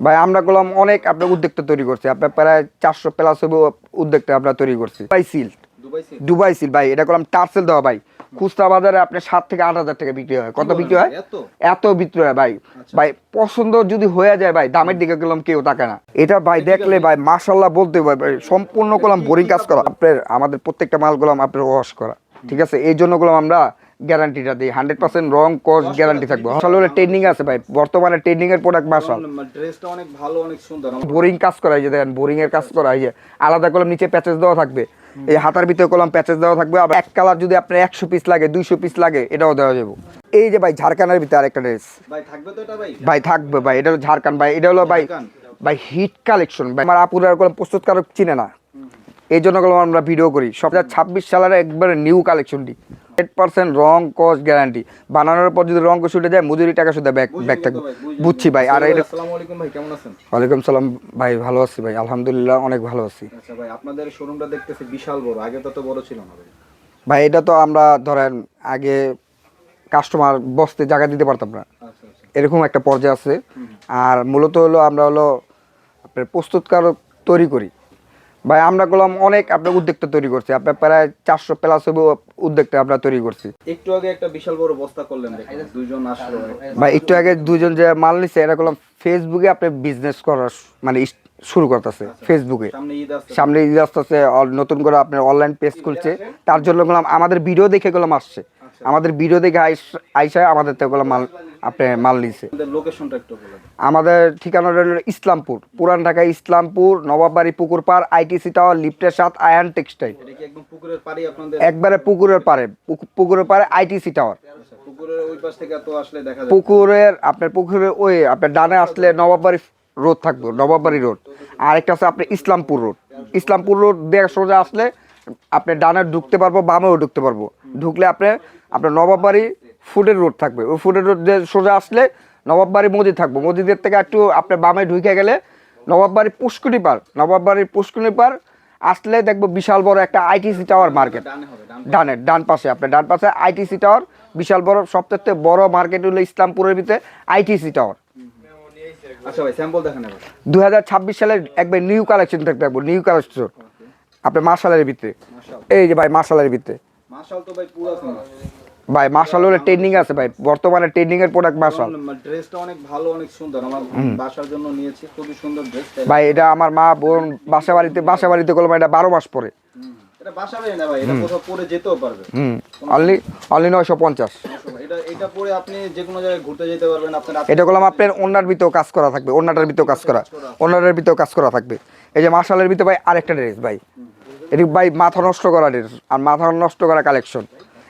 ভাই আমরা করলাম অনেক আপনার উদ্যোক্তা তৈরি করছি। আপনার প্রায় চারশো প্লাস হবে উদ্যোক্তা আমরা তৈরি করছি। দুবাই সিল দুবাই সিল ভাই এটা করলাম টার্সেল দেওয়া ভাই। খুচরা বাজারে আপনার সাত থেকে আট হাজার টাকা বিক্রি হয়। কত বিক্রি হয়? এত? এত বিক্রি হয় ভাই। ভাই পছন্দ যদি হয়ে যায় ভাই দামের দিকে গেলাম কেউ তাকে না। এটা ভাই দেখলে ভাই মাশাল্লাহ বলতে ভাই ভাই সম্পূর্ণ করলাম বোরিং কাজ করা। আপনার আমাদের প্রত্যেকটা মাল করলাম আপনার ওয়াশ করা। ঠিক আছে? এই জন্য করলাম আমরা গ্যারান্টিটা দিই। হান্ড্রেড পার্সেন্ট রং কস্ট গ্যারান্টি থাকবে। আসলে ট্রেন্ডিং আছে ভাই। বর্তমানে ট্রেন্ডিং এর প্রোডাক্ট মাসাল ড্রেসটা অনেক ভালো অনেক সুন্দর। বোরিং কাজ করা যে দেখেন বোরিং এর কাজ করা যে আলাদা কলম নিচে প্যাচেস দেওয়া থাকবে। এই হাতার ভিতরে কলম প্যাচেস দেওয়া থাকবে। আবার এক কালার যদি আপনার একশো পিস লাগে দুইশো পিস লাগে এটাও দেওয়া যাবে। এই যে ভাই ঝাড়খানের ভিতরে আরেকটা ড্রেস ভাই থাকবে তো এটা ভাই? ভাই থাকবে ভাই এটা হলো ঝাড়খান্ড ভাই এটা হলো ভাই ভাই হিট কালেকশন ভাই আমার আপুরার কোনো প্রস্তুতকারক চিনে না। এই জন্য করলাম আমরা ভিডিও করি। সব হাজার ছাব্বিশ সালের একবারে নিউ কালেকশনটি এইট পার্সেন্ট রং কস্ট গ্যারান্টি বানানোর পর যদি রং কষ উঠে যায় মজুরি টাকা শুধু ব্যাগ বুঝলাম ব্যাগ থাকবে। বুঝছি। ভাই আর এটা আসসালামু আলাইকুম ভাই কেমন আছেন? ওয়ালাইকুম সালাম ভাই ভালো আছি ভাই আলহামদুলিল্লাহ অনেক ভালো আছি। আচ্ছা ভাই আপনাদের শোরুমটা দেখতেছি বিশাল বড় আগে তো তো বড় ছিল না ভাই। ভাই এটা তো আমরা ধরেন আগে কাস্টমার বসতে জায়গা দিতে পারতাম না। আচ্ছা আচ্ছা। এরকম একটা পর্যায়ে আছে। আর মূলত হলো আমরা হলো আপনার প্রস্তুতকারক তৈরি করি। ভাই আমরা করলাম অনেক আপনার উদ্যোক্তা তৈরি করছি। আপনার প্রায় চারশো প্লাস হবে উদ্যোক্তা আমরা তৈরি করছি। একটু আগে একটা বিশাল বড় বস্তা করলেন দুইজন আসলো। ভাই একটু আগে দুজন যে মাল নিচ্ছে এরা করলাম ফেসবুকে আপনি বিজনেস করার মানে শুরু করতেছে ফেসবুকে সামনে ঈদ আসছে আসতেছে নতুন করে আপনার অনলাইন পেজ খুলছে। তার জন্য গেলাম আমাদের ভিডিও দেখে গেলাম আসছে। আমাদের ভিডিও দেখে আইস- আমাদের থেকে মাল আপনি মাল নিছে। আমাদের লোকেশনটা একটু বলেন আমাদের ঠিকানাটা হলো ইসলামপুর পুরান ঢাকা ইসলামপুর নবাববাড়ি পুকুর পাড় আইটিসি টাওয়ার লিফটের সাথ আয়ান টেক্সটাইল। একবারে পুকুরের পুকু- পুকুরের পাড়ে আইটিসি টাওয়ার। আচ্ছা, পুকুরের দেখা আপনার পুকুরের ওই আপনার ডানে আসলে নবাববাড়ি রোড থাকবে নবাববাড়ি রোড। আরেকটা আছে আপনার ইসলামপুর রোড। ইসলামপুর রোড দিয়ে সোজা আসলে আপনি ডানে ঢুকতে পারব বামেও ঢুকতে পারব। ঢুকলে আপনি আপনার নবাববাড়ি ফুডের রোড থাকবে। ওই ফুডের রোড দিয়ে সোজা আসলে নবাববাড়ি মসজিদ থাকব। মসজিদের থেকে একটু আপনার বামে ঢুকে গেলে নবাববাড়ি পুষ্কুনি পার নবাববাড়ির পুষ্কুনি পার আসলে দেখব বিশাল বড় একটা আইটিসি টাওয়ার মার্কেট। ডানে ডান পাশে। আপনার ডান পাশে আইটিসি টাওয়ার। বিশাল বড় সবথেকে বড় মার্কেট হলো ইসলামপুরের ভিতরে আইটিসি টাওয়ার। আচ্ছা ভাই স্যাম্পল দেখেন দু হাজার ছাব্বিশ সালের একবার নিউ কালেকশন থাকতে থাকব নিউ কালেকশন। আপনার মার্শালের ভিতরে। এই যে ভাই মার্শালের ভিতরে। মাশাল তো ভাই পুরো ভাই হলে ট্রেন্ডিং আছে ভাই। বর্তমানে ট্রেন্ডিং এর প্রোডাক্ট মার্শাল। ড্রেসটা অনেক ভালো অনেক সুন্দর। আমার বাসার জন্য নিয়েছি খুবই সুন্দর ড্রেস ভাই এটা আমার মা বোন বাসা বাড়িতে বাসা বাড়িতে করলাম এটা বারো মাস পরে। এটা বাসা বাড়ি না ভাই এটা কোথাও পরে যেতেও পারবে। হুম। অনলি অনলি নয়শো পঞ্চাশ। সমস্যা নাই। এটা এটা পরে আপনি যে কোনো জায়গায় ঘুরতে যেতে পারবেন আপনার এটা করলাম আপনার অন্যার ভিতরেও কাজ করা থাকবে। অন্যটার ভিতরেও কাজ করা। অন্যটার ভিতরেও কাজ করা। থাকবে। এই যে মার্শালের ভিতরে ভাই আরেকটা ড্রেস ভাই। এটি ভাই মাথা নষ্ট করার আর মাথা নষ্ট করা কালেকশন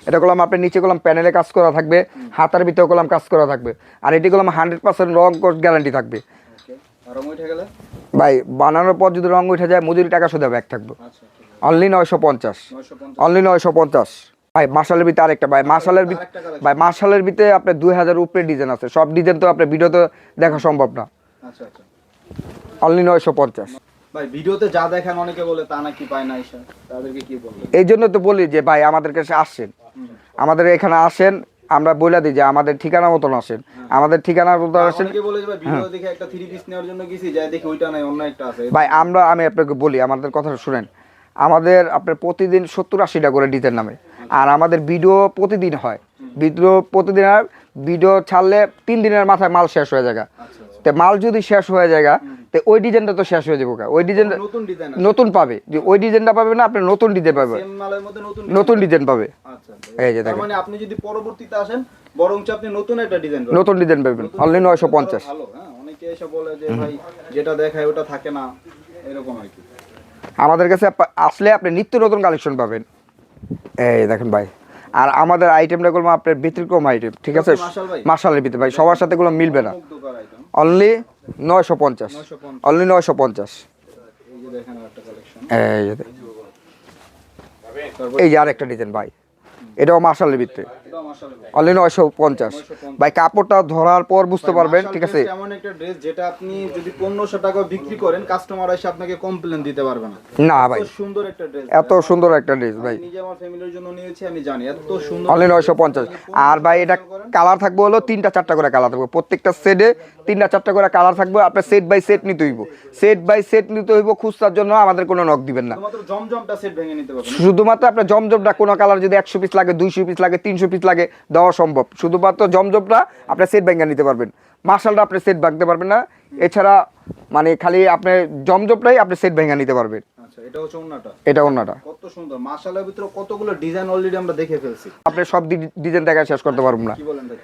এটা করলাম আপনার নিচে করলাম প্যানেলে কাজ করা থাকবে হাতার ভিতরে করলাম কাজ করা থাকবে আর এটি করলাম হান্ড্রেড পার্সেন্ট রং গ্যারান্টি থাকবে। ভাই বানানোর পর যদি রং উঠে যায় মজুরি টাকা শুধু ব্যাগ থাকবে। আচ্ছা অনলি নয়শো পঞ্চাশ। অনলি নয়শো পঞ্চাশ। ভাই মার্শালের ভিতরে আরেকটা ভাই মার্শালের ভাই মার্শালের ভিতরে আপনার দুই হাজার উপরে ডিজাইন আছে। সব ডিজাইন তো আপনার ভিডিওতে দেখা সম্ভব না। আচ্ছা আচ্ছা। অনলি নয়শো পঞ্চাশ। ভাই ভিডিওতে যা দেখেন অনেকে বলে তা নাকি পায় না এসে তাদেরকে কি বলবেন এই জন্য তো বলি যে ভাই আমাদের কাছে আসেন। আমাদের এখানে আসেন আমরা বলে দিই যে আমাদের ঠিকানা মতন আসেন। আমাদের ঠিকানা মতন আসেন। ভাই আমরা আমি আপনাকে বলি আমাদের কথাটা শুনেন। আমাদের আপনার প্রতিদিন সত্তর আশিটা করে ডিজাইন নামে। আর আমাদের ভিডিও প্রতিদিন হয়। ভিডিও প্রতিদিন আর ভিডিও ছাড়লে তিন দিনের মাথায় মাল শেষ হয়ে যায় আচ্ছা আচ্ছা। তো মাল যদি শেষ হয়ে যায় তো ওই ডিজাইনটা তো শেষ হয়ে যাব। ওই ডিজাইনটা নতুন ডিজাইন নতুন পাবে। যে ওই ডিজাইনটা পাবে না আপনি নতুন ডিজাইন পাবে। সেম মালের মধ্যে নতুন নতুন ডিজাইন পাবে। আচ্ছা এই যে দেখেন। মানে আপনি যদি পরবর্তীতে আসেন বরঞ্চ আপনি নতুন একটা ডিজাইন নতুন ডিজাইন পাবেন। অনলি নয়শো পঞ্চাশ। ভালো হ্যাঁ অনেকে এসে বলে যে ভাই যেটা দেখায় ওটা থাকে না। এরকম আর কি। আমাদের কাছে আসলে আপনি নিত্য নতুন কালেকশন পাবেন। এই দেখেন ভাই। আর আমাদের আইটেমটা করব আপনার ব্যতিক্রম আইটেম ঠিক আছে? মাসালের? ভিতরে ভাই সবার সাথে গুলো মিলবে না। অনলি নয়শো পঞ্চাশ। অনলি নয়শো পঞ্চাশ। এই যে আরেকটা ডিজাইন ভাই। এটাও মাসালের ভিতরে। অনলি নয়শো পঞ্চাশ। ভাই কাপড়টা ধরার পর বুঝতে পারবেন ঠিক আছে? এমন একটা ড্রেস যেটা আপনি যদি পনেরোশো টাকা বিক্রি করেন কাস্টমার এসে আপনাকে কমপ্লেন দিতে পারবে না। না ভাই। এত সুন্দর একটা ড্রেস এত সুন্দর একটা ড্রেস ভাই। নিজে আমার ফ্যামিলির জন্য নিয়েছি আমি জানি এত সুন্দর অনলি নয়শো পঞ্চাশ। আর ভাই এটা কালার থাকবে হলো তিনটা চারটা করে কালার থাকবে। প্রত্যেকটা সেটে তিনটা চারটা করে কালার থাকবে আপনার সেট বাই সেট নিতে হইব। সেট বাই সেট নিতে হইব খুচরার জন্য আমাদের কোনো নক দিবেন না। শুধুমাত্র আপনার জমজমটা কোনো কালার যদি একশো পিস লাগে দুইশো পিস লাগে তিনশো পিস লাগে দেওয়া সম্ভব। শুধুমাত্র জমজমটা আপনার সেট ব্যাঙ্গা নিতে পারবেন। মার্শালটা আপনি সেট ভাঙতে পারবেন না। এছাড়া মানে খালি আপনি জমজমটাই আপনি সেট ভেঙে নিতে পারবেন। আচ্ছা এটা হচ্ছে ওন্নাটা এটা অন্যটা কত সুন্দর। মাশাআল্লাহর ভিতরে কতগুলো ডিজাইন অলরেডি আমরা দেখে ফেলছি। আপনি সব ডিজাইন দেখা শেষ করতে পারব না। কি বলেন ভাই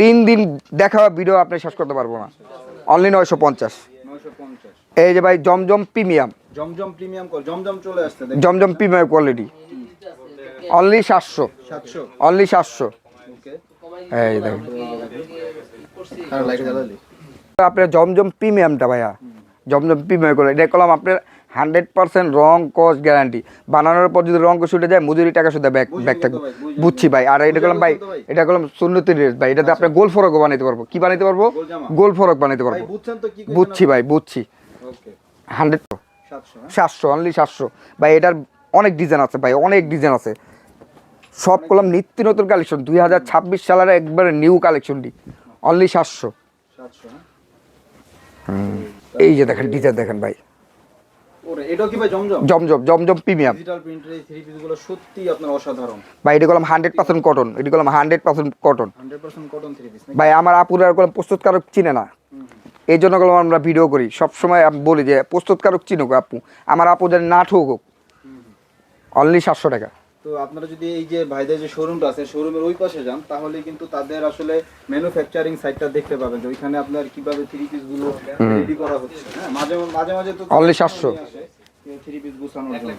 তিন দিন? দেখা ভিডিও আপনি শেষ করতে পারব না। অনলি এই যে ভাই Zamzam premium Zamzam premium Zamzam চলে আসছে জমজম প্রিমিয়াম কোয়ালিটি অনলি সাতশো। অনলি সাতশো। এই দেখেন। আপনার জমজম প্রিমিয়ামটা ভাইয়া। জমজম প্রিমিয়াম করে। এটা করলাম আপনার হান্ড্রেড পার্সেন্ট রং কস্ট গ্যারান্টি। বানানোর পর যদি রং উঠে যায় মজুরি টাকা শুধু ব্যাগ ব্যাগ থাকবে। বুঝছি ভাই। আর এটা করলাম ভাই। এটা করলাম সুন্নতি ড্রেস ভাই। এটাতে আপনি গোল ফরকও বানাইতে পারব। কি বানাইতে পারব? গোল ফরক বানাইতে ভাই পারব। বুঝছি ভাই বুঝছি। হান্ড্রেড হ্যাঁ? সাতশো অনলি সাতশো। ভাই এটার অনেক ডিজাইন আছে ভাই অনেক ডিজাইন আছে। সব করলাম নিত্য নতুন কালেকশন দুই হাজার ছাব্বিশ সালের একবারে নিউ কালেকশনটি অনলি সাতশো। হ্যাঁ? এই যে দেখেন ডিজাইন দেখেন ভাই। জমজম? জমজম প্রিমিয়াম ভাই এটা করলাম হান্ড্রেড পার্সেন্ট কটন এটি করলাম হান্ড্রেড পার্সেন্ট কটন ভাই আমার আপুরা করলাম প্রস্তুতকারক চিনে না। এই জন্য করলাম আমরা ভিডিও করি। সবসময় আমি বলি যে প্রস্তুতকারক চিনুক আপু। আমার আপু যেন না ঠকুক। অনলি সাতশো টাকা। তো আপনারা যদি এই যে ভাইদের যে শোরুমটা আছে শোরুমের ওই পাশে যান তাহলে কিন্তু তাদের আসলে ম্যানুফ্যাকচারিং সাইটটা দেখতে পাবেন যে ওইখানে আপনার কীভাবে থ্রি পিসগুলো রেডি করা হচ্ছে। হ্যাঁ মাঝে মাঝে মাঝে তো Only 700 থ্রি পিস গুছানোর জন্য।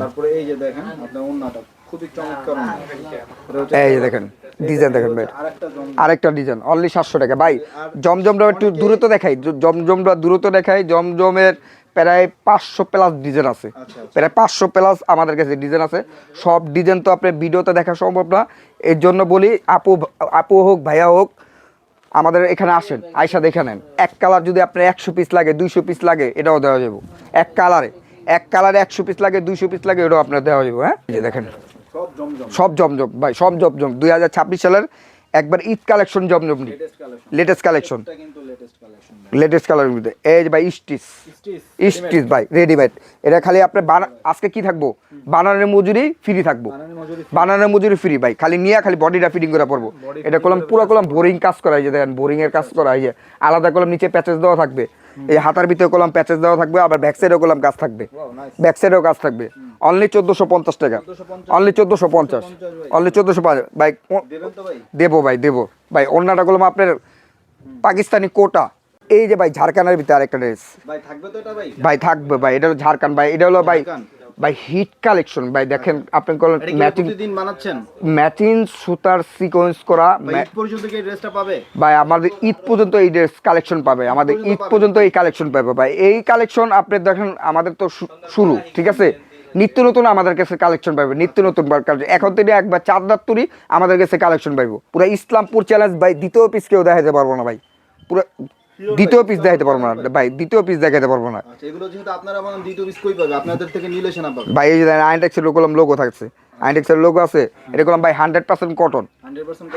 তারপরে এই যে দেখেন আপনার ওন্নাটা খুবই চমৎকার। এটা হচ্ছে এই যে দেখেন ডিজাইন দেখেন ভাই। আরেকটা ডিজাইন অনলি সাতশো টাকা। ভাই জমজমটা একটু দূরত্ব দেখাই জমজমটা দূরত্ব দেখাই জমজমের প্রায় পাঁচশো প্লাস ডিজাইন আছে। আচ্ছা, প্রায় পাঁচশো প্লাস আমাদের কাছে ডিজাইন আছে। সব ডিজাইন তো আপনার ভিডিওতে দেখা সম্ভব না। এর জন্য বলি আপু আপু হোক ভাইয়া হোক আমাদের এখানে আসেন আয়সা দেখে নেন। এক কালার যদি আপনার একশো পিস লাগে দুইশো পিস লাগে এটাও দেওয়া যাবে। এক কালারে এক কালারে একশো পিস লাগে দুইশো পিস লাগে এটাও আপনার দেওয়া যাবে হ্যাঁ? দেখেন। সব জমজম। সব জমজম ভাই সব জমজম। দুই হাজার ছাব্বিশ সালের একবার ঈদ কালেকশন জমজমটি লেটেস্ট কালেকশন লেটেস্ট কালেকশন এটা কিন্তু লেটেস্ট কালেকশন লেটেস্ট কালারের মধ্যে। এই ভাই স্টিচ স্টিচ স্টিচ ভাই রেডিমেড এটা খালি আপনি বানা আজকে কি থাকব? বানানোর মজুরি ফ্রি থাকব। বানানোর মজুরি ফ্রি ভাই। খালি নিয়ে খালি বডিটা ফিটিং করে পড়ব এটা কলম পুরো কলম বোরিং কাজ করা হয় যে দেখেন বোরিং এর কাজ করা হয় যে। আলাদা কলম নিচে প্যাচেস দেওয়া থাকবে। এই হাতার ভিতরে কলম প্যাচেস দেওয়া থাকবে আবার ব্যাক সাইডেও করলাম কাজ থাকবে। ব্যাক সাইডেও কাজ থাকবে। অনলি চোদ্দোশো পঞ্চাশ টাকা। অনলি চোদ্দোশো পঞ্চাশ। অনলি চোদ্দোশো ও- ভাই? দেবো ভাই দেবো। ভাই অন্যটা করলাম আপনার পাকিস্তানি কোটা। এই যে ভাই ঝাড়খান্ডের ভিতরে আরেকটা ড্রেস ভাই থাকবে ভাই? এটা হলো ঝাড়খান্ড ভাই এটা হলো ভাই। ভাই হিট কালেকশন ভাই দেখেন আপনি এটা কি ম্যাচিং বানাচ্ছেন? ম্যাচিং সুতার সিকোয়েন্স করা ভাই ঈদ পর্যন্ত এই ড্রেসটা পাবে? ভাই আমাদের ঈদ পর্যন্ত এই ড্রেস কালেকশন পাবে। আমাদের ঈদ পর্যন্ত এই কালেকশন পাবে। ভাই এই কালেকশন আপনি দেখেন আমাদের তো শুরু ঠিক আছে? নিত্য নতুন আমাদের কাছে কালেকশন পাবে নিত্য নতুন এখন থেকে একবার চার দাঁত তুরি আমাদের কাছে কালেকশন পাইবো। পুরো ইসলামপুর চ্যালেঞ্জ ভাই দ্বিতীয় পিস কেউ দেখাতে পারব না ভাই। পুরো দ্বিতীয় পিস দেখাতে পারব না ভাই দ্বিতীয় পিস দেখাতে পারব না। আচ্ছা এগুলো যেহেতু আপনারা দ্বিতীয় পিস কই পাবে? আপনাদের থেকে নিলে সেনা পাবে। ভাই এই যে আইনটেক্সের লোকলাম লোগো থাকছে। আইনটেক্সের লোগো আছে এটা করলাম ভাই hundred percent cotton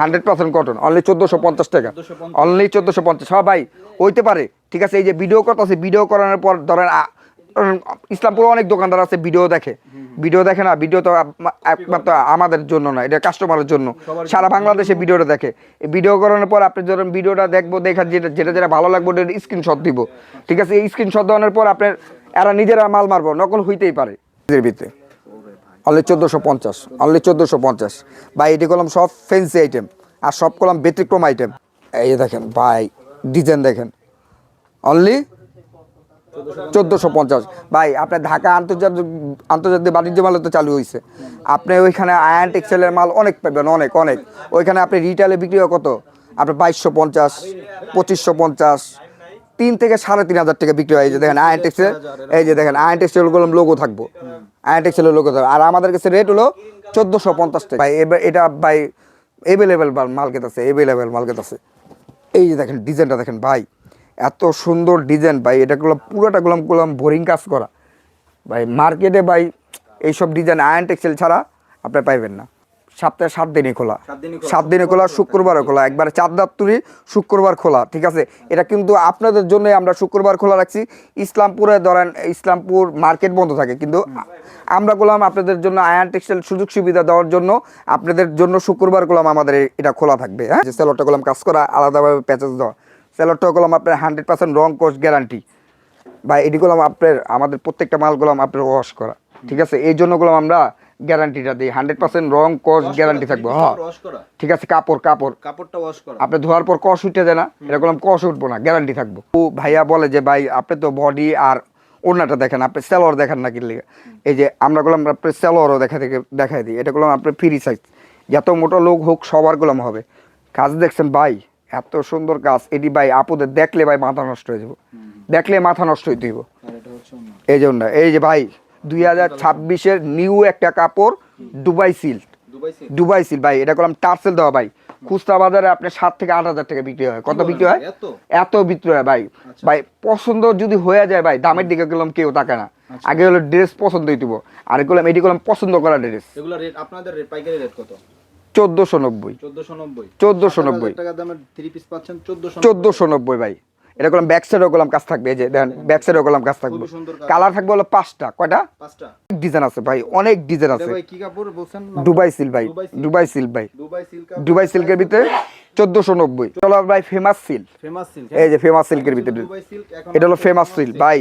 hundred percent cotton only চোদ্দোশো পঞ্চাশ টাকা। অনলি চোদ্দোশো পঞ্চাশ। হ্যাঁ ভাই হইতে পারে। ঠিক আছে এই যে ভিডিও করতেছে ভিডিও করানোর পর ধরেন ইসলামপুরে অনেক দোকানদার আছে ভিডিও দেখে। ভিডিও দেখে না ভিডিও তো একমাত্র আমাদের জন্য না এটা কাস্টমারের জন্য। সারা বাংলাদেশে ভিডিওটা দেখে। এই ভিডিও করানোর পর আপনি ধরেন ভিডিওটা দেখব দেখা যেটা যেটা যেটা ভালো লাগবে ওটা স্ক্রিনশট দিব। ঠিক আছে? এই স্ক্রিনশট দেওয়ানোর পর আপনার এরা নিজেরা মাল মারবো নকল হইতেই পারে। এর ভিতরে। অনলি চোদ্দোশো পঞ্চাশ অনলি চোদ্দোশো পঞ্চাশ। ভাই এটি করলাম সব ফেন্সি আইটেম আর সব করলাম ব্যতিক্রম আইটেম এই দেখেন ভাই ডিজাইন দেখেন। অনলি চোদ্দোশো পঞ্চাশ। ভাই, আপনার ঢাকা আন্তর্জাতিক আন্তর্জাতিক বাণিজ্য মাল তো চালু হয়েছে আপনি ওইখানে আয়ন টেক্সটাইলের মাল অনেক পাবেন, অনেক অনেক। ওইখানে আপনি রিটেলে বিক্রি হয় কত? আপনার বাইশশো পঞ্চাশ, পঁচিশশো পঞ্চাশ, তিন থেকে সাড়ে তিন হাজার টাকা বিক্রি হয়। এই যে দেখেন আয়ন টেক্সটাইল এই যে দেখেন আয়ন টেক্সটাইলগুলো লোগো থাকব। আয়ন টেক্সটাইলের লোগো থাকবে। আর আমাদের কাছে রেট হলো চোদ্দোশো পঞ্চাশ টাকা। এবার এটা, ভাই এভেলেবেল মার্কেট আছে এভেলেবেল মার্কেট আছে এই যে দেখেন ডিজাইনটা দেখেন, ভাই। এত সুন্দর ডিজাইন ভাই এটা গুলো পুরোটা গুলাম গুলাম বোরিং কাজ করা। ভাই মার্কেটে ভাই এইসব ডিজাইন আয়ন টেক্সটাইল ছাড়া আপনি পাইবেন না। সপ্তাহে সাত দিনই খোলা। সাত দিনে খোলা। শুক্রবারও খোলা। একবার চার দাপ্তুরি শুক্রবার খোলা ঠিক আছে? এটা কিন্তু আপনাদের জন্য আমরা শুক্রবার খোলা রাখছি। ইসলামপুরে ধরেন ইসলামপুর মার্কেট বন্ধ থাকে কিন্তু আমরা করলাম আপনাদের জন্য আয়ান টেক্সটাইল সুযোগ সুবিধা দেওয়ার জন্য আপনাদের জন্য শুক্রবার করলাম আমাদের এটা খোলা থাকবে। হ্যাঁ? যে সেলরটা করলাম কাজ করা আলাদাভাবে প্যাচেস দেওয়া। সেলরটা করলাম আপনার হান্ড্রেড পার্সেন্ট রং কোর্স গ্যারান্টি বা এটি করলাম আপনার আমাদের প্রত্যেকটা মাল করলাম আপনার ওয়াশ করা। ঠিক আছে? এই জন্য করলাম আমরা গ্যারান্টিটা দিই। হান্ড্রেড পার্সেন্ট রং কোর্স গ্যারান্টি থাকবে। হ্যাঁ ঠিক আছে? কাপড় কাপড়। কাপড়টা ওয়াশ করা। আপনি ধোয়ার পর কস উঠে যায় না। এরকম কস উঠবো না গ্যারান্টি থাকব। ও ভাইয়া বলে যে ভাই আপনি তো বডি আর ওড়নাটা দেখেন আপনি সেলোয়ার দেখেন না কিনলে এই যে আমরা গুলাম আপনি সেলোয়ারও দেখা থেকে দেখাই দিই। এটা গুলাম আপনি ফ্রি সাইজ যত মোটো লোক হোক সবার গুলাম হবে। কাজ দেখছেন ভাই? এত সুন্দর কাজ এটি ভাই আপুদের দেখলে ভাই মাথা নষ্ট হয়ে যাব। দেখলে মাথা নষ্ট হচ্ছে অন্য। এই জন্য এই যে ভাই দুই হাজার ছাব্বিশের নিউ একটা কাপড় Dubai silk. Dubai silk? Silk ভাই এটা করলাম টার্সেল দেওয়া ভাই। খুচরা বাজারে আপনার সাত থেকে আট হাজার টাকা বিক্রি হয়। কত বিক্রি হয়? এত? বিক্রি হয় ভাই। আচ্ছা। ভাই পছন্দ যদি হয়ে যায় ভাই দামের দিকে গেলাম কেউ তাকে না। আচ্ছা। আগে হলো ড্রেস পছন্দ হইতিব আর করলাম এটি করলাম পছন্দ করা ড্রেস এগুলা রেট আপনাদের রেট পাইকারি রেট কত? চোদ্দোশো নব্বই। চোদ্দশো নব্বই। 1490 টাকা দামের থ্রি পিস পাচ্ছেন চোদ্দশো নব্বই। ভাই। এটা করলাম ব্যাক সাইডেও করলাম কাজ থাকবে এই যে দেখেন ব্যাক সাইডেও করলাম কাজ থাকবে। কালার থাকবে হলো পাঁচটা কয়টা? ডিজাইন আছে ভাই অনেক ডিজাইন আছে? দুবাই সিল ভাই দুবাই সিল ভাই। দুবাই সিল্কের ভিতরে চোদ্দোশো নব্বই। চলো ভাই ফেমাস সিল সিল্ক এই যে ফেমাস সিল্কের ভিতরে। এটা হলো ফেমাস সিল ভাই।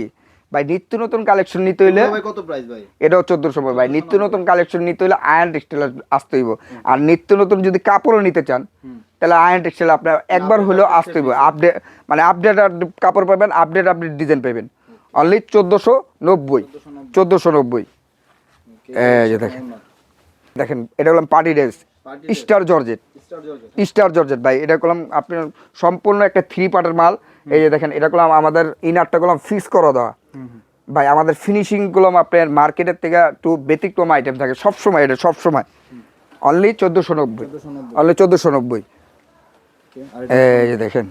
ভাই নিত্য নতুন কালেকশন নিতে হইলে কত প্রাইস ভাই? এটাও চোদ্দশো ভাই। নিত্য নতুন কালেকশন নিতে হইলে আয়ন টেক্সটাইল আসতে হইব। আর নিত্য নতুন যদি কাপড়ও নিতে চান তাহলে আয়ন টেক্সটাইল আপনার একবার হলেও আসতে হইব। আপডেট মানে আপডেট কাপড় পাবেন আপডেট আপডেট ডিজাইন পাবেন অনলি চোদ্দোশো নব্বই। চোদ্দোশো নব্বই। দেখেন। দেখেন এটা হলাম party dress star georgette star georgette ভাই এটা করলাম আপনার সম্পূর্ণ একটা থ্রি পার্টের মাল। এই যে দেখেন এটা করলাম আমাদের ইনারটা করলাম ফিক্স করা দেওয়া। ভাই আমাদের ফিনিশিংগুলো আপনার মার্কেটের থেকে একটু ব্যতিক্রম আইটেম থাকে সবসময় এটা সবসময়। অনলি চোদ্দোশো নব্বই। 1490 অনলি চোদ্দোশো নব্বই। এই যে দেখেন।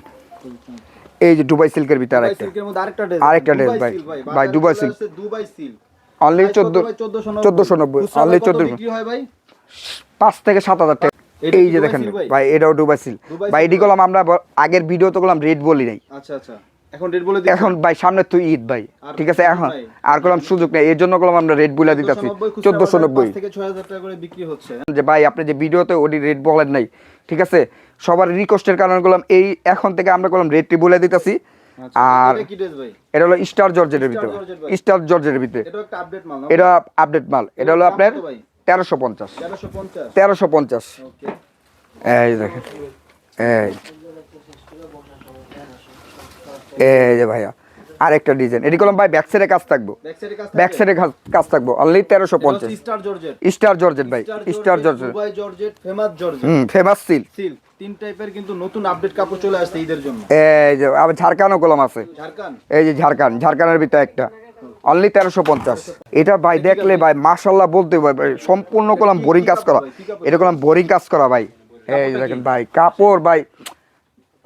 এই যে দুবাই সিল্কের ভিতরে একটা আরেকটা। ড্রেস ভাই। ভাই, Dubai silk. Dubai silk only চোদ্দ চোদ্দোশো নব্বই। অনলি চোদ্দ হয় পাঁচ থেকে সাত হাজার টাকা। এই যে দেখেন ভাই? এটাও দুবাই সিল। ভাই এটি করলাম আমরা আগের ভিডিওতে করলাম রেট বলি নাই। আচ্ছা আচ্ছা। এখন রেট বলে এখন ভাই সামনে তো ঈদ ভাই। ঠিক আছে এখন আর করলাম সুযোগ নেই। এর জন্য করলাম আমরা রেট বলে দিতেছি। 1490 চোদ্দোশো নব্বই। থেকে 6000 টাকা করে বিক্রি হচ্ছে। যে ভাই আপনি যে ভিডিওতে ওটি রেট বলেন নাই ঠিক আছে সবার রিকোয়েস্টের কারণে করলাম এই এখন থেকে আমরা করলাম রেটটি বলে দিতেছি। আচ্ছা আর এটা হলো স্টার জর্জেটের ভিতরে। স্টার জর্জেটের ভিতরে। এটা একটা আপডেট মাল এটা আপডেট মাল। এটা হলো আপনার? তেরোশো পঞ্চাশ। তেরোশো পঞ্চাশ? এই দেখেন এই। এই যে ভাইয়া আরেকটা ডিজাইন। এটি করলাম ভাই ব্যাক সাইডে কাজ থাকব। ব্যাক সাইডে কাজ থাকব? অনলি তেরোশো পঞ্চাশ। স্টার জর্জেট ভাই star georgette georgette famous georgette hmm famous silk তিন টাইপের কিন্তু নতুন আপডেট কাপড় চলে আসছে ঈদের জন্য। এই যে আবার ঝাড়খানও কলম আছে। ঝাড়খান্ড এই যে ঝাড়খান ঝাড়খানের ভিতরে একটা। অনলি তেরোশো পঞ্চাশ। এটা ভাই দেখলে ভাই মাশাল্লাহ বলতে ভাই, সম্পূর্ণ করলাম বোরিং কাজ করা। এটা করলাম বোরিং কাজ করা ভাই। এই দেখেন ভাই, কাপড় ভাই।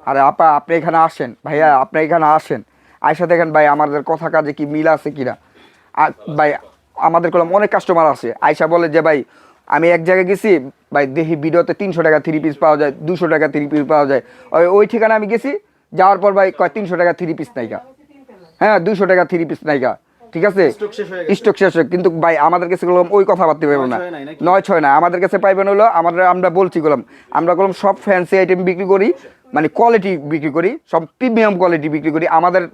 আরে আপা, আপনি এখানে আসেন। ভাইয়া, আপনি এখানে আসেন। আয়সা দেখেন ভাই, আমাদের কথা কাজে কি মিল আছে কিনা। আর ভাই, আমাদের করলাম অনেক কাস্টমার আছে। আয়সা বলে যে ভাই, আমি এক জায়গায় গেছি, ভাই দেখি ভিডিওতে তিনশো টাকা থ্রি পিস পাওয়া যায়, দুশো টাকা থ্রি পিস পাওয়া যায়। ওই ওই ঠিকানা আমি গেছি, যাওয়ার পর ভাই কয়, তিনশো টাকা থ্রি পিস নাইকা। হ্যাঁ দুশো টাকা থ্রি পিস নাইকা। ঠিক আছে। স্টক শেষ হয়ে- কিন্তু ভাই আমাদের কাছে গেলাম ওই কথা বাড়তে পারব না। নয় ছয় না আমাদের কাছে পাইবেন হলো আমাদের আমরা বলছি গেলাম আমরা গেলাম সব ফ্যান্সি আইটেম বিক্রি করি মানে কোয়ালিটি বিক্রি করি সব প্রিমিয়াম কোয়ালিটি বিক্রি করি। আমাদের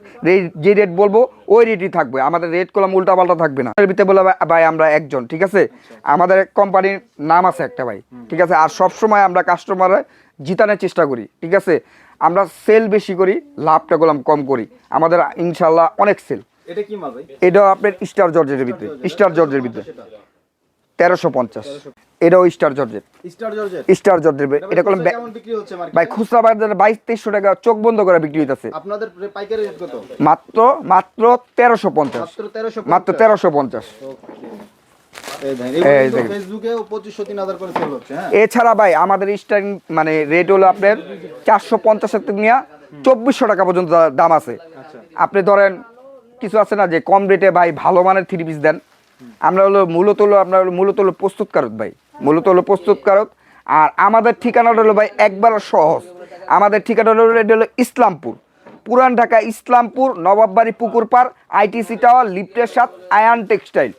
যে রেট বলব ওই রেটই থাকবে। আমাদের রেট করলাম উল্টা পাল্টা থাকবে না। এর ভিতরে বলে ভাই- আমরা একজন ঠিক আছে? আমাদের কোম্পানির নাম আছে একটা ভাই ঠিক আছে? আর সব সময় আমরা কাস্টমার জিতানোর চেষ্টা করি ঠিক আছে? আমরা সেল বেশি করি লাভটা করলাম কম করি। আমাদের ইনশাল্লাহ অনেক সেল এটা কি মাল ভাই? এটাও আপনার স্টার জর্জের ভিতরে। স্টার জর্জের ভিতরে। তেরোশো পঞ্চাশ। এটাও স্টার জর্জের স্টার জর্জেট স্টার জর্জের এটা করলাম ভাই খুচরা বাজারে বাইশ তেইশশো টাকা চোখ বন্ধ করে বিক্রি হইতেছে। মাত্র মাত্র তেরোশো পঞ্চাশ। মাত্র তেরোশো পঞ্চাশ। হ্যাঁ? এছাড়া ভাই আমাদের স্টার্টিং মানে রেট হলো আপনার চারশো পঞ্চাশ থেকে নিয়ে চব্বিশশো টাকা পর্যন্ত দাম আছে। আচ্ছা। আপনি ধরেন কিছু আছে না যে কম রেটে ভাই ভালো মানের থ্রি পিস দেন। আমরা হলো মূলত হলো, আমরা হলো মূলত হলো প্রস্তুতকারক ভাই। মূলত হলো প্রস্তুতকারক আর আমাদের ঠিকানাটা হলো ভাই একবার সহজ। আমাদের ঠিকানাটা হলো এটা হলো ইসলামপুর। পুরান ঢাকা ইসলামপুর, নবাববাড়ি পুকুর পার আইটিসি টাওয়ার, লিফটের সাথ, আয়ান টেক্সটাইল।